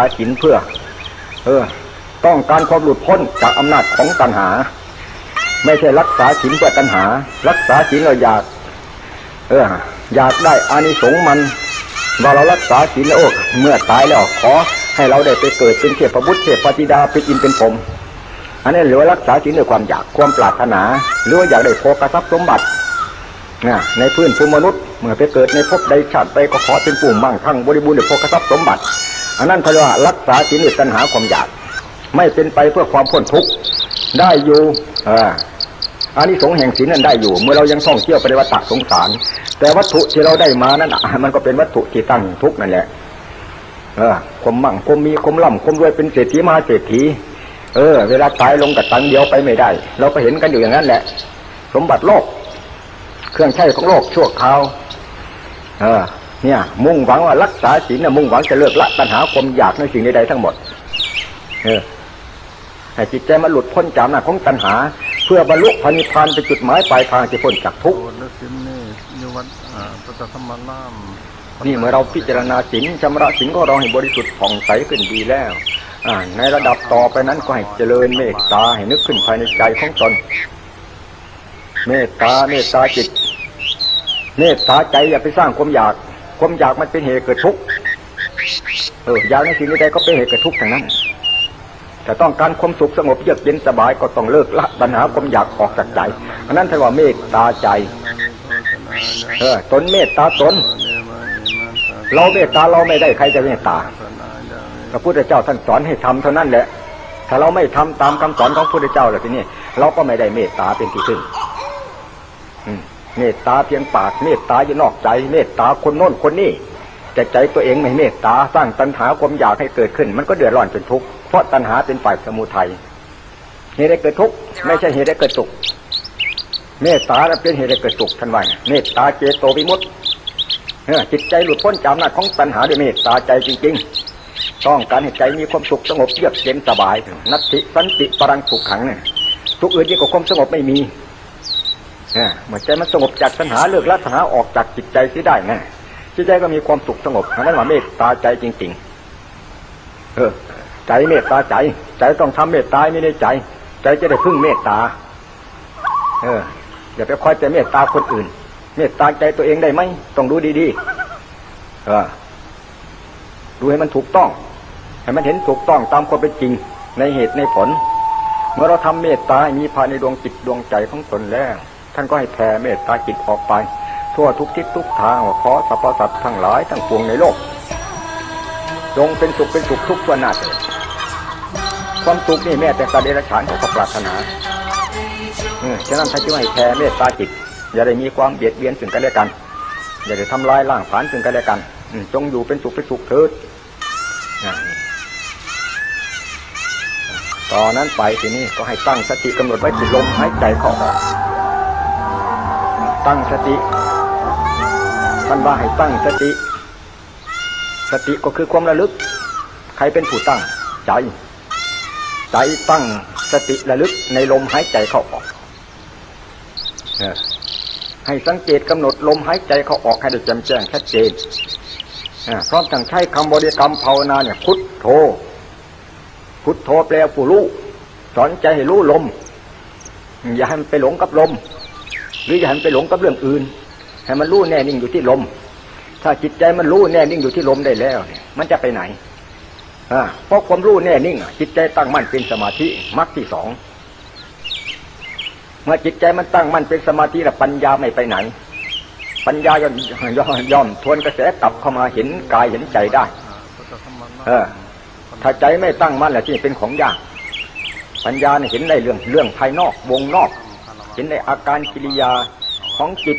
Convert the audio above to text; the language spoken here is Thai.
าศีลเพื่อ เออ ต้องการความหลุดพ้นจากอำนาจของตัณหา ไม่ใช่รักษาศีลเพื่อตัณหา รักษาศีลเราอยาก เออ อยากได้อานิสงส์มัน ว่าเรารักษาศีลแล้วอ้เมื่อตายแล้วขอให้เราได้ไปเกิดเป็นเทพบุตรเทพปฏิดาเป็นอินเป็นผม อันนี้หรือว่ารักษาศีลด้วยความอยากความปรารถนา หรือว่าอยากได้โภกทรัพย์สมบัตินะในพื้นภูมิมนุษย์ เมื่อไปเกิดในภพใดชาติไปก็ขอเป็นปุ่มมั่งคั่งบริบูรณ์ด้วยโภกทรัพย์สมบัติ อันนั้นเขาเรียกว่ารักษาศีลด้วยตัณหาความอยาก ไม่เป็นไปเพื่อความพ้นทุกข์ได้อยู่อ่าอานิสงส์แห่งศีลนั้นได้อยู่ เมื่อเรายังท่องเที่ยวไปในวัฏสงสาร แต่วัตถุที่เราได้มานั้นอะมันก็เป็นวัตถุที่ตั้งทุกข์นั่นแหละ เออความมั่งความมีความร่ำความรวยเป็นเศรษฐีมหาเศรษฐีเออ เวลาตายลงกับตังเดียวไปไม่ได้ เราก็เห็นกันอยู่อย่างนั้นแหละ สมบัติโลก เครื่องใช้ของโลกชั่วคราว เออ เนี่ย มุ่งหวังว่ารักษาศีลนะมุ่งหวังจะเลิกละตัณหาความอยากในสิ่งใดๆทั้งหมด เออให้จิตใจมันหลุดพ้นจากหน้าของตัณหา เพื่อบรรลุพระนิพพานเป็นจุดหมายปลายทางที่พ้นจากทุกข์โอและสินนี่นิวัตอ่าพระธรรมนามนี่เมื่อเราพิจารณาศีลชำระศีลของเราให้บริสุทธิ์ผ่องใสขึ้นดีแล้วอ่าในระดับต่อไปนั้นก็ให้เจริญเมตตาให้นึกขึ้นภายในใจของตน เมตตาเมตตาจิต เมตตาใจอย่าไปสร้างความอยาก ความอยากมันเป็นเหตุเกิดทุกข์เอออยากในสิ่งใดก็เป็นเหตุเกิดทุกข์ทั้งนั้นแต่ต้องการความสุขสงบเยือกเย็นสบายก็ต้องเลิกละปัญหาความอยากออกจากใจอันนั้นถือว่าเมตตาใจ เออตนเมตตาตน เราเมตตาเราไม่ได้ใครจะเมตตาพระพุทธเจ้าท่านสอนให้ทำเท่านั้นแหละ ถ้าเราไม่ทำตามคำสอนของพระพุทธเจ้าแล้วทีนี้เราก็ไม่ได้เมตตาเป็นที่พึ่ง อืม เมตตาเพียงปากเมตตาอยู่นอกใจ เมตตาคนโน้นคนนี้แต่ใจตัวเองไม่เมตตาสร้างตัณหาความอยากให้เกิดขึ้น มันก็เดือดร้อนเป็นทุกข์เพราะตัณหาเป็นฝ่ายสมุทัยเหตุให้เกิดทุกข์ไม่ใช่เหตุให้เกิดสุขเมตตาเป็นเหตุให้เกิดสุขท่านว่าเมตตาเจโตวิมุตติจิตใจหลุดพ้นจากอำนาของตัณหาด้วยเมตตาใจจริง ๆ ต้องการให้ใจมีความสุขสงบเยือกเย็นสบายนัตติสันติปรังสุขขังเนี่ยทุกอื่นยิ่งกว่าความสงบไม่มี เนี่ยเมื่อใจมันสงบจากตัณหาเลิกละตัณหาออกจากจิตใจเสียได้นะจิตใจก็มีความสุขสงบนั่นว่าเมตตาใจจริง ๆ เออ ใจเมตตาใจ ใจต้องทำเมตตาไม่ได้ใจ ใจจะได้พึ่งเมตตา เอออย่าไปคอยแต่เมตตาคนอื่น เมตตาใจตัวเองได้ไหมต้องดูดีๆเออดูให้มันถูกต้องให้มันเห็นถูกต้องตามความเป็นจริงในเหตุในผล เมื่อเราทำเมตตามีภายในดวงจิตดวงใจของตนแล้ว ท่านก็ให้แผ่เมตตาจิตออกไป ทั่วทุกทิศทุกทางขอสรรพสัตว์ทั้งหลายทั้งปวงในโลกจงเป็นสุขเป็นสุขทุกทั่วนหน้าเถิดความสุขนี่แม้แต่สัตว์เดรัจฉานเขาก็ปรารถนาเออฉะนั้นท่านจึงให้แผ่เมตตาจิต อย่าได้มีความเบียดเบียนถึงกันและกัน อย่าได้ทำลายล่างผานถึงกันและกันจงอยู่เป็นสุขเป็นสุขเถิดอ่านี่ตอนนั้นไปทีนี้ก็ให้ตั้งสติกำหนดไว้ที่ลมหายใจเข้าออก ตั้งสติท่านว่าให้ตั้งสติ สติก็คือความระลึก ใครเป็นผู้ตั้งใจ ใจตั้งสติระลึกในลมหายใจเข้าออกให้สังเกตกำหนดลมหายใจเข้าออกให้ได้แจ่มแจ้งชัดเจนพร้อมทั้งใช้คำบริกรรมภาวนาเนี่ยพุทโธ พุทโธแปลผู้รู้สอนใจให้รู้ลม อย่าให้มันไปหลงกับลม หรืออย่าให้มันไปหลงกับเรื่องอื่น ให้มันรู้แน่นิ่งอยู่ที่ลม ถ้าจิตใจมันรู้แน่นิ่งอยู่ที่ลมได้แล้วเนี่ยมันจะไปไหนอ่าเพราะความรู้แน่นิ่งจิตใจตั้งมั่นเป็นสมาธิมรรคที่สองเมื่อจิตใจมันตั้งมั่นเป็นสมาธิแล้วปัญญาไม่ไปไหน ปัญญาย่อมย่อมย่อมทวนกระแสกลับเข้ามาเห็นกายเห็นใจได้ เออ ถ้าใจไม่ตั้งมั่นแหละที่เป็นของยาก ปัญญาเนี่ยเห็นได้เรื่องเรื่องภายนอกวงนอก เห็นในอาการกิริยาของจิต